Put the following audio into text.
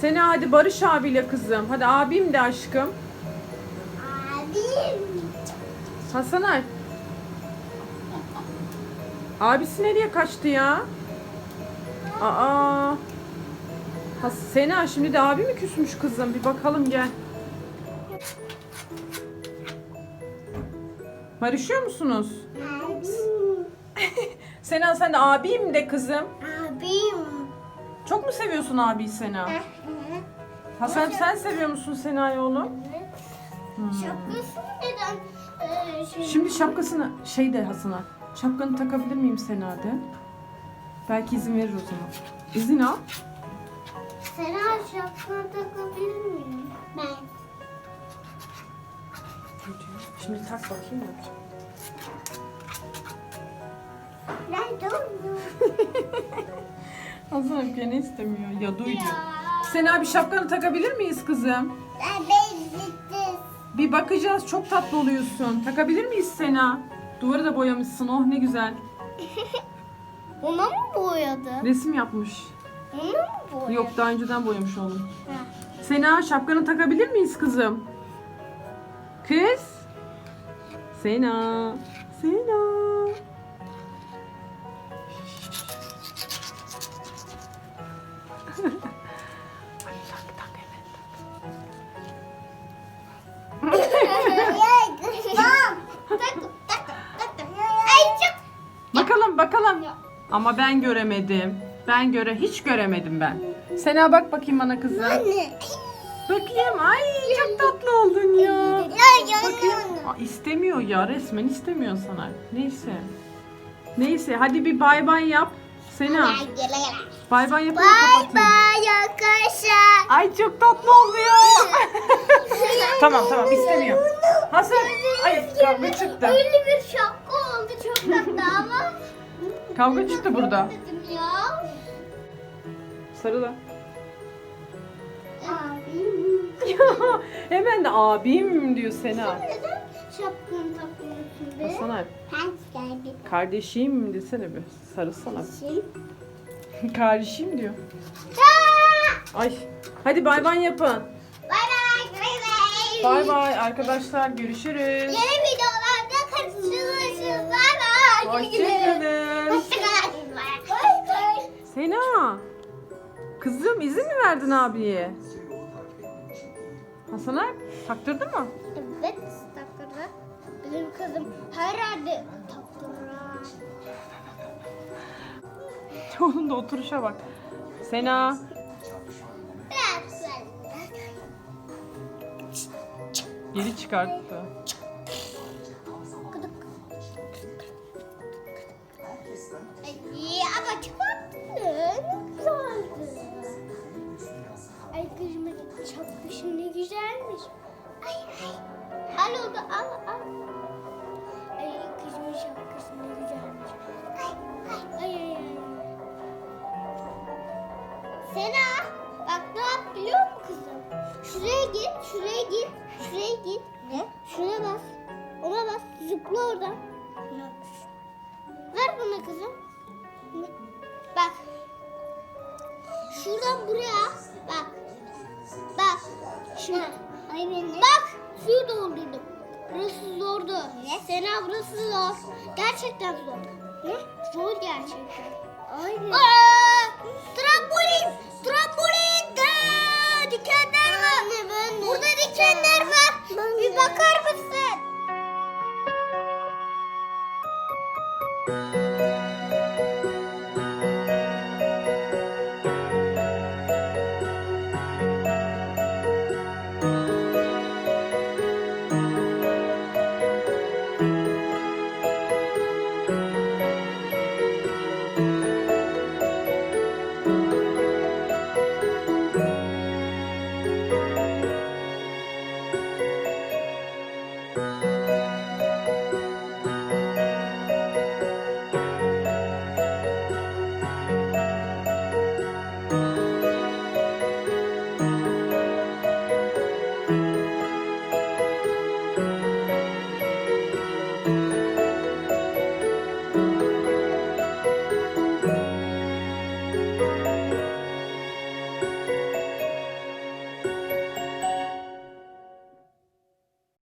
Sena hadi Barış abiyle kızım. Hadi abim de aşkım. Abim. Hasan Alp. Abisi nereye kaçtı ya? Aa. Ha, Sena şimdi de abi mi küsmüş kızım? Bir bakalım gel. Barışıyor musunuz? Abim. Sena sen de abim de kızım. Abim. Çok mu seviyorsun abiyi Sena? Hasan sen seviyor musun Sena'yı oğlum? Şapkası neden? Ee, şey, Şimdi şapkasını şey de Hasan Alp. Şapkanı takabilir miyim Sena de? Belki izin verir o zaman. İzin al. Sena şapkanı takabilir miyim? Ben. Şimdi tak bakayım da. Ben doğdum. Alp gene istemiyor. Ya duydu. Sena bir şapkanı takabilir miyiz kızım? Bir bakacağız. Çok tatlı oluyorsun. Takabilir miyiz Sena? Duvarı da boyamışsın. Oh ne güzel. Ona mı boyadı? Resim yapmış. Ona mı boyadı? Yok daha önceden boyamış. Ha. Sena şapkanı takabilir miyiz kızım? Kız. Sena. Sena. Bakalım bakalım. Ama ben göremedim. Ben göre hiç göremedim ben. Sena bak bakayım bana kızım. Bakayım. Ay çok tatlı oldun. Ya Bakayım. Aa, istemiyor ya resmen istemiyor sana. Neyse. Neyse hadi bir bay bay yap. Sena bay bay yapalım kapatayım. bye arkadaşlar. Ay çok tatlı oluyor. tamam tamam istemiyor. Hasan ay kavga çıktı. Öyle bir şapka oldu çok tatlı ama. Kavga çıktı burada. Ya. Sarıla. Abim. Hemen de abim diyor Sena. Neden şapkanı takıyorsun be? Hasan Alp, Ben geldim. kardeşim desene bir. Sarılsana. Şimdi. Kardeşim diyor. Ay hadi bay bay yapın. Bay bay. Bay bay. Bay bay arkadaşlar görüşürüz. Yeni videolarda karşılaşırız. Bay bay. Hoşçakalın. Hoşçakalın. Bay bay. Sena. Kızım izin mi verdin abiye? Hasan Alp taktırdın mı? Evet kızım her yerde takırı. Onun da oturuşa bak. Sena. Geri çıkarttı. Ay, ama çıkarttı. Ne güzeldi. Ay kızımın çapkışı ne güzelmiş. Ay ay. Al oldu al Şuraya git, şuraya git, şuraya. Ne? Şuna bas. Ona bas. Zıpla oradan. Ver bana kızım. Bak. Şuradan buraya. Bak. Bak. Şuna. Ay ben Bak. Suyu doldurdum. Burası zordu. Ne? Sena burası zor. Gerçekten zor. Ne? Zor gerçekten. Aynen. Aa. Trambolin. Aa, dikenler. Anne ben Burada dikenler var. Bir bakar mısın?